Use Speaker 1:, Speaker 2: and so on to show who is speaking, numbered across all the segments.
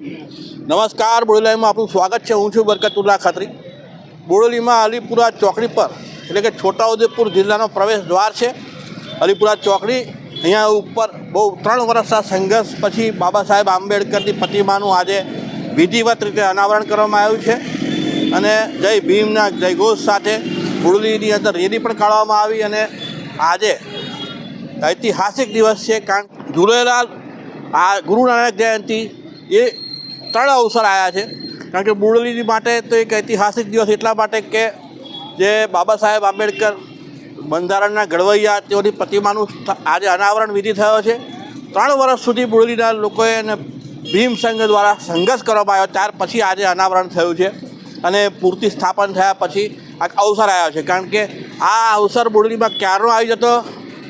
Speaker 1: નમસ્કાર, બોડોલીમાં આપનું સ્વાગત છે. હું છું બરકતુલ્લા ખત્રી. બોડેલીમાં અલીપુરા ચોકડી પર, એટલે કે છોટાઉદેપુર જિલ્લાનો પ્રવેશ દ્વાર છે. અલીપુરા ચોકડી, અહીંયા ઉપર બહુ ત્રણ વર્ષના સંઘર્ષ પછી બાબા સાહેબ આંબેડકરની પ્રતિમાનું આજે વિધિવત રીતે અનાવરણ કરવામાં આવ્યું છે. અને જય ભીમના જયઘોષ સાથે બોડલીની અંદર રેલી પણ કાઢવામાં આવી અને આજે ઐતિહાસિક દિવસ છે. કારણ ઝૂલેલાલ આ ગુરુ નાનક જયંતિ એ ત્રણ અવસર આવ્યા છે. કારણ કે બોડેલી માટે તો એક ઐતિહાસિક દિવસ એટલા માટે કે જે બાબા સાહેબ આંબેડકર બંધારણના ઘડવૈયા તેઓની પ્રતિમાનું આજે અનાવરણ વિધિ થયો છે. ત્રણ વર્ષ સુધી બોડેલીના લોકોએ અને ભીમ સંઘ દ્વારા સંઘર્ષ કરવામાં આવ્યો. ત્યાર પછી આજે અનાવરણ થયું છે અને પૂર્તિ સ્થાપન થયા પછી આ અવસર આવ્યો છે. કારણ કે આ અવસર બોડેલીમાં ક્યારનો આવી જતો?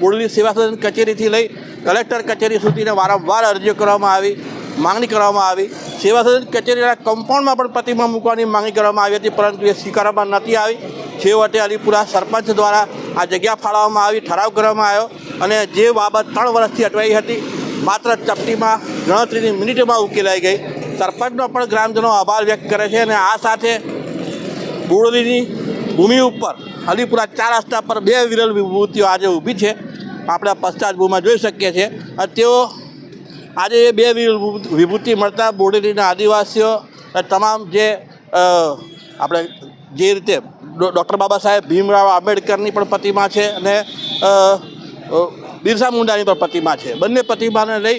Speaker 1: બોડેલી સેવા સદન કચેરીથી લઈ કલેક્ટર કચેરી સુધીને વારંવાર અરજીઓ કરવામાં આવી. માંગણી કરવામાં આવી. સેવા સદન કચેરીના કમ્પાઉન્ડમાં પણ પ્રતિમા મૂકવાની માંગણી કરવામાં આવી હતી, પરંતુ એ સ્વીકારવામાં નથી આવી. છેવટે અલીપુરા સરપંચ દ્વારા આ જગ્યા ફાળવવામાં આવી, ઠરાવ કરવામાં આવ્યો અને જે બાબત ત્રણ વર્ષથી અટવાઈ હતી, માત્ર ચપટીમાં ગણતરીની મિનિટમાં ઉકેલાઈ ગઈ. સરપંચનો પણ ગ્રામજનો આભાર વ્યક્ત કરે છે અને આ સાથે બોરડીની ભૂમિ ઉપર અલીપુરા ચાર રસ્તા પર બે વિરલ વિભૂતિઓ આજે ઊભી છે. આપણા પશ્ચાત ભૂમિમાં જોઈ શકીએ છીએ. અને તેઓ આજે એ બે વિભૂતિ મળતા બોડેલીના આદિવાસીઓ તમામ જે આપણે જે રીતે ડૉક્ટર બાબા સાહેબ ભીમરાવ આંબેડકરની પણ પ્રતિમા છે અને બિરસા મુંડાની પણ પ્રતિમા છે. બંને પ્રતિમાને લઈ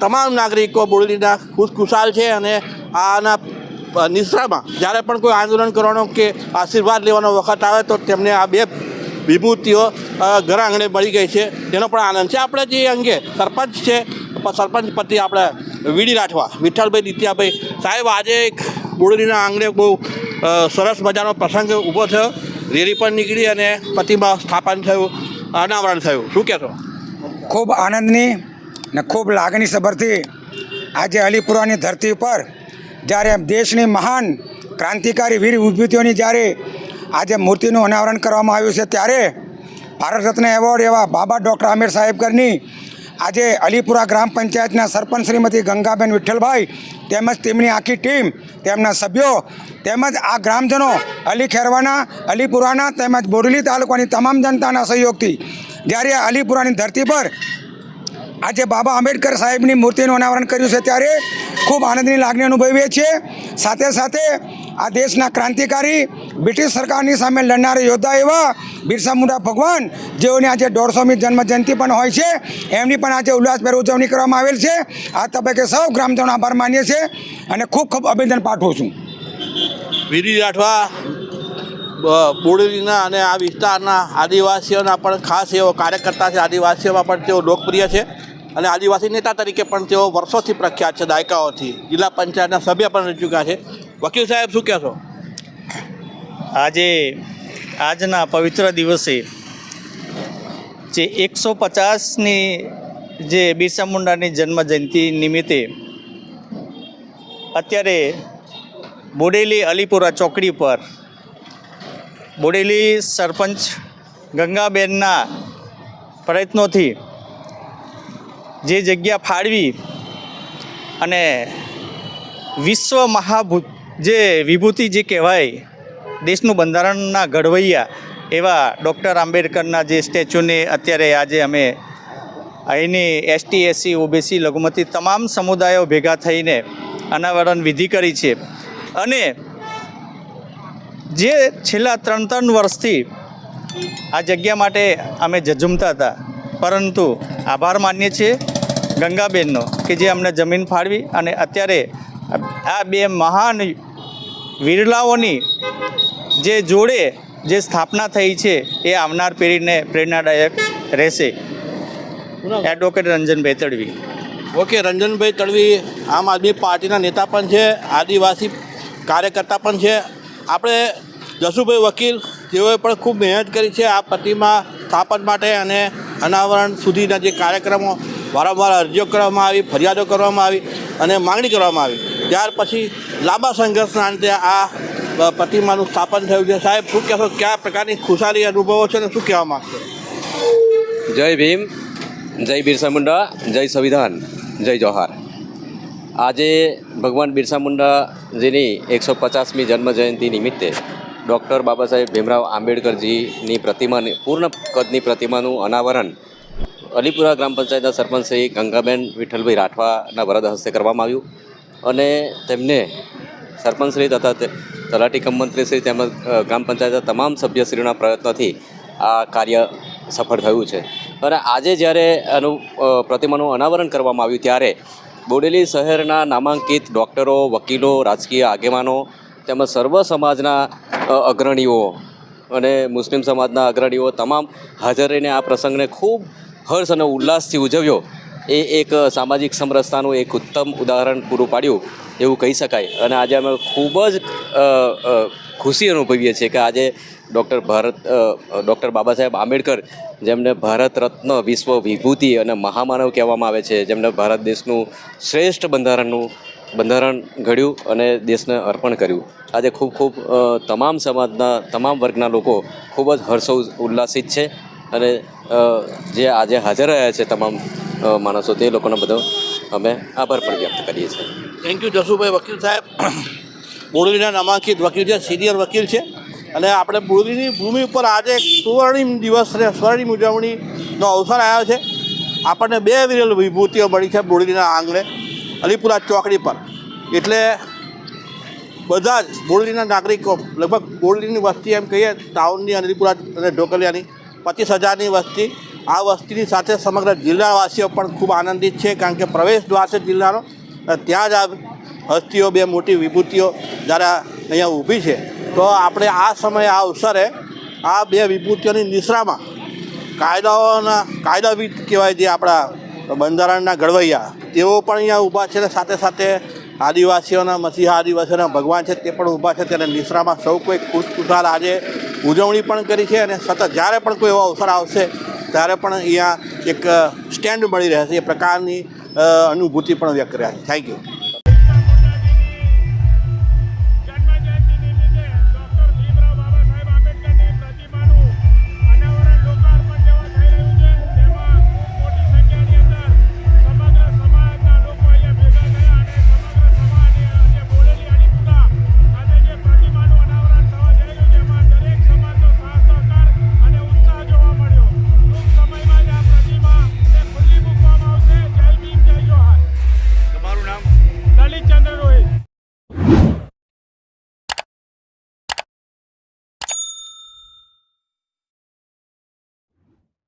Speaker 1: તમામ નાગરિકો બોડેલીના ખુશખુશાલ છે અને આના નિશ્રામાં જ્યારે પણ કોઈ આંદોલન કરવાનો કે આશીર્વાદ લેવાનો વખત આવે તો તેમને આ બે વિભૂતિઓ ઘર આંગણે મળી ગઈ છે. તેનો પણ આનંદ છે. આપણે જે અંગે સરપંચ છે સરપંચ પતિ આપણે વીડી રાઠવા. વિઠ્ઠલભાઈ દિત્યાભાઈ સાહેબ, આજે એક બોરડીના આંગણે બહુ સરસ મજાનો પ્રસંગ ઊભો થયો. રેલી પણ નીકળી અને પ્રતિમા સ્થાપન થયું, અનાવરણ થયું. શું કહેશો?
Speaker 2: ખૂબ આનંદની ને ખૂબ લાગણી સભરથી આજે અલીપુરાની ધરતી પર જ્યારે દેશની મહાન ક્રાંતિકારી વીર વિભૂતિઓની જ્યારે આજે મૂર્તિનું અનાવરણ કરવામાં આવ્યું છે, ત્યારે ભારત રત્ન એવોર્ડ એવા બાબા ડૉક્ટર આમિર સાહેબકરની આજે અલીપુરા ગ્રામ પંચાયતના સરપંચ શ્રીમતી ગંગાબેન વિઠ્ઠલભાઈ તેમજ તેમની આખી ટીમ, તેમના સભ્યો તેમજ આ ગ્રામજનો અલી ખેરવાના, અલીપુરાના તેમજ બોરલી તાલુકાની તમામ જનતાના સહયોગથી જ્યારે અલીપુરાની ધરતી પર આજે બાબા આંબેડકર સાહેબની મૂર્તિનું અનાવરણ કર્યું છે ત્યારે ખૂબ આનંદની લાગણી અનુભવીએ છીએ. સાથે સાથે આ દેશના ક્રાંતિકારી બ્રિટિશ સરકારની સામે લડનારા યોદ્ધા એવા બિરસા મુંડા ભગવાન, જેઓની આજે દોઢસોમી જન્મજયંતિ પણ હોય છે, એમની પણ આજે ઉલ્લાસભેર ઉજવણી કરવામાં આવેલ છે. આ તબક્કે સૌ ગ્રામજનો આભાર માનીએ છીએ અને ખૂબ ખૂબ અભિનંદન પાઠવું છું.
Speaker 1: વીરી રાઠવા બોડેલીના અને આ વિસ્તારના આદિવાસીઓના પણ ખાસ એવો કાર્યકર્તા છે. આદિવાસીઓમાં પણ તેઓ લોકપ્રિય છે. અને આદિવાસી નેતા તરીકે પણ તેઓ વર્ષોથી પ્રખ્યાત છે, દાયકાઓથી. જિલ્લા પંચાયતના સભ્ય પણ રહી ચૂક્યા છે. વકીલ સાહેબ, શું કહેશો?
Speaker 3: આજે આજના પવિત્ર દિવસે જે એકસો પચાસની જે બિરસા મુંડાની જન્મ જયંતિ નિમિત્તે અત્યારે બોડેલી અલીપુરા ચોકડી પર બોડેલી સરપંચ ગંગાબેનના પ્રયત્નોથી જે જગ્યા ફાળવી અને વિશ્વ મહાભૂત જે વિભૂતિ જે કહેવાય, દેશનું બંધારણના ઘડવૈયા એવા ડૉક્ટર આંબેડકરના જે સ્ટેચ્યુને અત્યારે આજે અમે અહીંની એસટી એસસી ઓબીસી લઘુમતી તમામ સમુદાયો ભેગા થઈને અનાવરણ વિધિ કરી છે. અને જે છેલ્લા ત્રણ ત્રણ વર્ષથી આ જગ્યા માટે અમે જજુમતા હતા પરંતુ આભાર માનીએ છીએ ગંગાબેનનો કે જે અમને જમીન ફાળવી અને અત્યારે આ બે મહાન વિરલાઓની જે જોડે જે સ્થાપના થઈ છે એ આવનાર પેઢીને પ્રેરણાદાયક રહેશે. એડવોકેટ રંજનભાઈ તડવી.
Speaker 1: ઓકે, રંજનભાઈ તડવી આમ આદમી પાર્ટીના નેતા પણ છે, આદિવાસી કાર્યકર્તા પણ છે. આપણે જસુભાઈ વકીલ તેઓએ પણ ખૂબ મહેનત કરી છે આ પ્રતિમા સ્થાપન માટે અને અનાવરણ સુધીના જે કાર્યક્રમો વારંવાર અરજીઓ કરવામાં આવી, ફરિયાદો કરવામાં આવી અને માંગણી કરવામાં આવી. ત્યાર પછી લાંબા સંઘર્ષના અંતે આ પ્રતિમાનું સ્થાપન થયું છે. સાહેબ, શું કહેશો? કયા પ્રકારની ખુશાલી અનુભવો છે અને શું કહેવા માગશો?
Speaker 4: જય ભીમ, જય બિરસા મુંડા, જય સંવિધાન, જય જોહાર આજે ભગવાન બિરસા મુંડાજીની એકસો પચાસમી જન્મજયંતિ નિમિત્તે ડૉક્ટર બાબા સાહેબ ભીમરાવ આંબેડકરજીની પ્રતિમાની, પૂર્ણ કદની પ્રતિમાનું અનાવરણ અલીપુરા ગ્રામ પંચાયતના સરપંચ શ્રી ગંગાબેન વિઠ્ઠલભાઈ રાઠવાના વરદ હસ્તે કરવામાં આવ્યું અને તેમને સરપંચશ્રી તથા તલાટી કમ મંત્રીશ્રી તેમજ ગ્રામ પંચાયતના તમામ સભ્યશ્રીઓના પ્રયત્નોથી આ કાર્ય સફળ થયું છે. અને આજે જ્યારે આનું પ્રતિમાનું અનાવરણ કરવામાં આવ્યું ત્યારે બોડેલી શહેરના નામાંકિત ડૉક્ટરો, વકીલો, રાજકીય આગેવાનો તેમજ સર્વ સમાજના અગ્રણીઓ અને મુસ્લિમ સમાજના અગ્રણીઓ તમામ હાજર રહીને આ પ્રસંગને ખૂબ હર્ષ અને ઉલ્લાસથી ઉજવ્યો. એ એક સામાજિક સમરસતાનું એક ઉત્તમ ઉદાહરણ પૂરું પાડ્યું એવું કહી શકાય. અને આજે અમે ખૂબ જ ખુશી અનુભવીએ છીએ કે આજે ડૉક્ટર ભારત ડૉક્ટર બાબા સાહેબ આંબેડકર, જેમને ભારત રત્ન વિશ્વ વિભૂતિ અને મહામાનવ કહેવામાં આવે છે, જેમને ભારત દેશનું શ્રેષ્ઠ બંધારણનું બંધારણ ઘડ્યું અને દેશને અર્પણ કર્યું. આજે ખૂબ ખૂબ તમામ સમાજના, તમામ વર્ગના લોકો ખૂબ જ હર્ષો ઉલ્લાસિત છે અને જે આજે હાજર રહ્યા છે તમામ માણસો તે લોકોનો બધો અમે આભાર પણ વ્યક્ત કરીએ છીએ.
Speaker 1: થેન્ક યુ જસુભાઈ વકીલ સાહેબ. બોરડીના નામાંકિત વકીલ છે સિનિયર વકીલ છે. અને આપણે બોરડીની ભૂમિ ઉપર આજે સુવર્ણિમ દિવસ અને સ્વર્ણિમ ઉજવણીનો અવસર આવ્યો છે. આપણને બે વિરલ વિભૂતિઓ મળી છે બોરડીના આંગણે. અલીપુરા ચોકડી પર. એટલે બધા જ બોરડીના નાગરિકો, લગભગ બોરડીની વસ્તી એમ કહીએ, ટાઉનની અલીપુરા અને ઢોકલિયાની, પચીસ હજારની વસ્તી. આ વસ્તીની સાથે સમગ્ર જિલ્લાવાસીઓ પણ ખૂબ આનંદિત છે, કારણ કે પ્રવેશ દ્વાર છે જિલ્લાનો ત્યાં જ આ હસ્તીઓ, બે મોટી વિભૂતિઓ જ્યારે અહીંયા ઊભી છે. તો આપણે આ સમયે, આ અવસરે આ બે વિભૂતિઓની નિશ્રામાં કાયદાઓના કાયદાવિદ કહેવાય જે આપણા બંધારણના ઘડવૈયા, તેઓ પણ અહીંયા ઊભા છે અને સાથે સાથે આદિવાસીઓના, મસીહા આદિવાસીઓના ભગવાન છે તે પણ ઊભા છે ત્યારે નિશ્રામાં સૌ કોઈ ખુશખુશાલ આજે ઉજવણી પણ કરી છે અને સતત જ્યારે પણ કોઈ એવો અવસર આવશે ત્યારે પણ અહીંયા એક સ્ટેન્ડ મળી રહેશે, એ પ્રકારની અનુભૂતિ પણ વ્યક્ત રહ્યા છે. Thank you